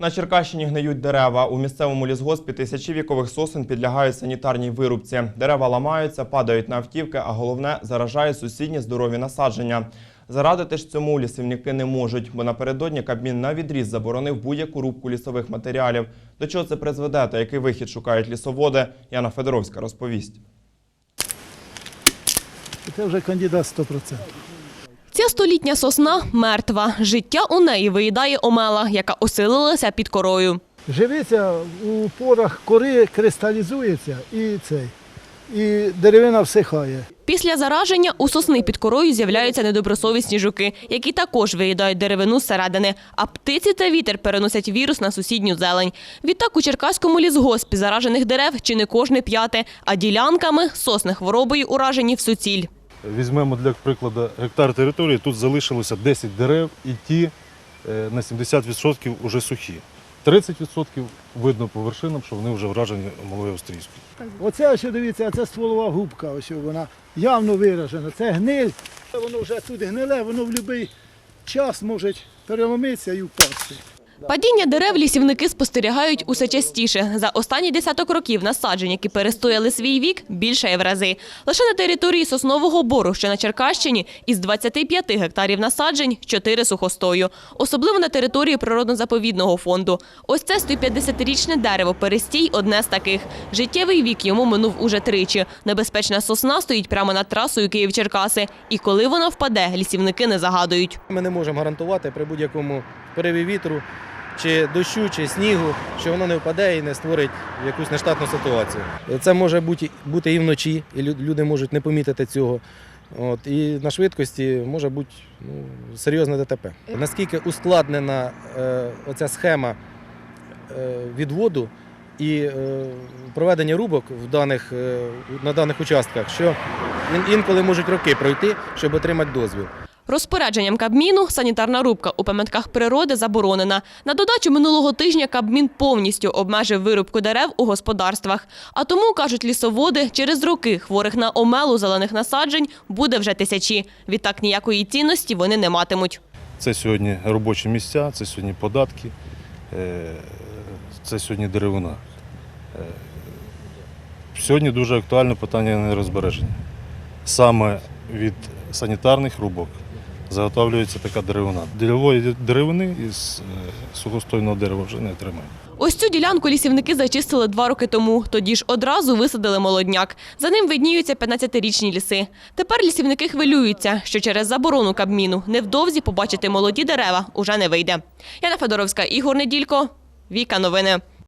На Черкащині гниють дерева. У місцевому лісгоспі тисячі вікових сосен підлягають санітарній вирубці. Дерева ламаються, падають на автівки, а головне заражають сусідні здорові насадження. Зарадити ж цьому лісівники не можуть, бо напередодні Кабмін на відріз заборонив будь-яку рубку лісових матеріалів. До чого це призведе та який вихід шукають лісоводи, Яна Федоровська розповість. Це вже кандидат 100%. Столітня сосна мертва. Життя у неї виїдає омела, яка оселилася під корою. Живиться у порах кори кристалізується і цей. І деревина всихає. Після зараження у сосни під корою з'являються недобросовісні жуки, які також виїдають деревину зсередини. А птиці та вітер переносять вірус на сусідню зелень. Відтак у Черкаському лісгоспі заражених дерев чи не кожне п'яте, а ділянками сосни хворобою уражені в суціль. Візьмемо для прикладу гектар території, тут залишилося 10 дерев і ті е, на 70% вже сухі. 30% видно по вершинам, що вони вже вражені малою австрійською. Оце ось дивіться, це стволова губка, ось вона явно виражена. Це гниль. Воно вже тут гниле, воно в будь-який час може переломитися і впасти. Падіння дерев лісівники спостерігають усе частіше. За останні десяток років насаджень, які перестояли свій вік, більше в рази. Лише на території Соснового Бору, що на Черкащині, із 25 гектарів насаджень – 4 сухостою. Особливо на території природно-заповідного фонду. Ось це 150-річне дерево «Перестій» – одне з таких. Життєвий вік йому минув уже тричі. Небезпечна сосна стоїть прямо над трасою Київ-Черкаси. І коли вона впаде, лісівники не загадують. Ми не можемо гарантувати при будь-якому пориві вітру, чи дощу, чи снігу, що воно не впаде і не створить якусь нештатну ситуацію. Це може бути, бути і вночі, і люди можуть не помітити цього. От, і на швидкості може бути ну, серйозне ДТП. Наскільки ускладнена е, оця схема е, відводу і е, проведення рубок в даних, е, на даних участках, що ін- інколи можуть роки пройти, щоб отримати дозвіл. Розпорядженням Кабміну санітарна рубка у пам'ятках природи заборонена. На додачу минулого тижня Кабмін повністю обмежив вирубку дерев у господарствах. А тому, кажуть лісоводи, через роки хворих на омелу зелених насаджень буде вже тисячі. Відтак ніякої цінності вони не матимуть. Це сьогодні робочі місця, це сьогодні податки, е, це сьогодні деревина. Е, Сьогодні дуже актуальне питання нерозбереження. Саме від санітарних рубок заготовлюється така деревина. Деревої деревини із е, сухостойного дерева вже не отримаємо. Ось цю ділянку лісівники зачистили два роки тому. Тоді ж одразу висадили молодняк. За ним видніються 15-річні ліси. Тепер лісівники хвилюються, що через заборону Кабміну невдовзі побачити молоді дерева уже не вийде. Яна Федоровська, Ігор Неділько, Віка Новини.